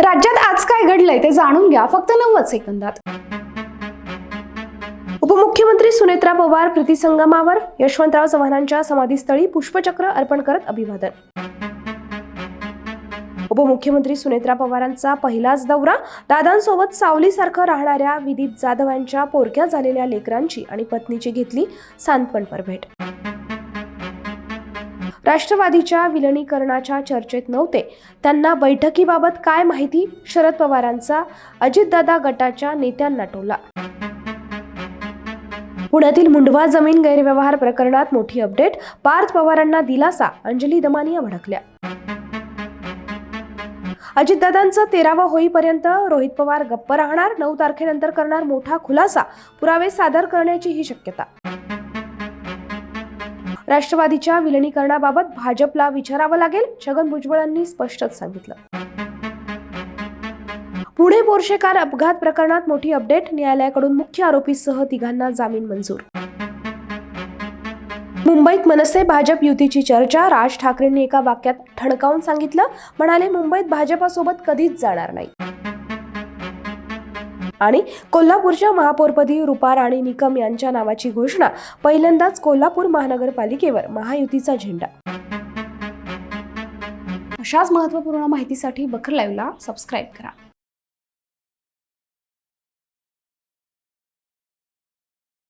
राज्यात आज काय घडलंय ते जाणून घ्या फक्त नव्वद सेकंदात. उपमुख्यमंत्री सुनेत्रा पवार प्रतिसंगमावर यशवंतराव चव्हाणांच्या समाधीस्थळी पुष्पचक्र अर्पण करत अभिवादन. उपमुख्यमंत्री सुनेत्रा पवारांचा पहिलाच दौरा दादांसोबत सावलीसारखं राहणाऱ्या विदीप जाधव यांच्या पोरक्या झालेल्या लेकरांची आणि पत्नीची घेतली सांत्वनपर भेट राष्ट्रवादीच्या विलनीकरणाच्या चर्चेत नव्हते. त्यांना बैठकीबाबत काय माहिती? शरद पवारांचा अजितदादा गटाच्या नेत्यांना टोला. पुण्यातील मुंडवा जमीन गैरव्यवहार प्रकरणात मोठी अपडेट पार्थ पवारांना दिलासा अंजली दमानिया भडकल्या. अजितदादांचं तेरावं होईपर्यंत रोहित पवार गप्प राहणार नऊ तारखेनंतर करणार मोठा खुलासा पुरावे सादर करण्याची ही शक्यता. राष्ट्रवादीच्या विलिनीकरणाबाबत भाजपला विचारावं लागेल छगन भुजबळांनी स्पष्टच सांगितलं. पुणे बोरशेकार अपघात प्रकरणात मोठी अपडेट न्यायालयाकडून मुख्य आरोपीसह तिघांना जामीन मंजूर. मुंबईत मनसे भाजप युतीची चर्चा राज ठाकरेंनी एका वाक्यात ठणकावून सांगितलं म्हणाले मुंबईत भाजपासोबत कधीच जाणार नाही. आणि कोल्हापूरच्या महापौरपदी रुपा राणी निकम यांच्या नावाची घोषणा पहिल्यांदाच कोल्हापूर महानगरपालिकेवर महायुतीचा झेंडा. अशाच महत्त्वपूर्ण माहितीसाठी बकर लाईव्हला सबस्क्राईब करा.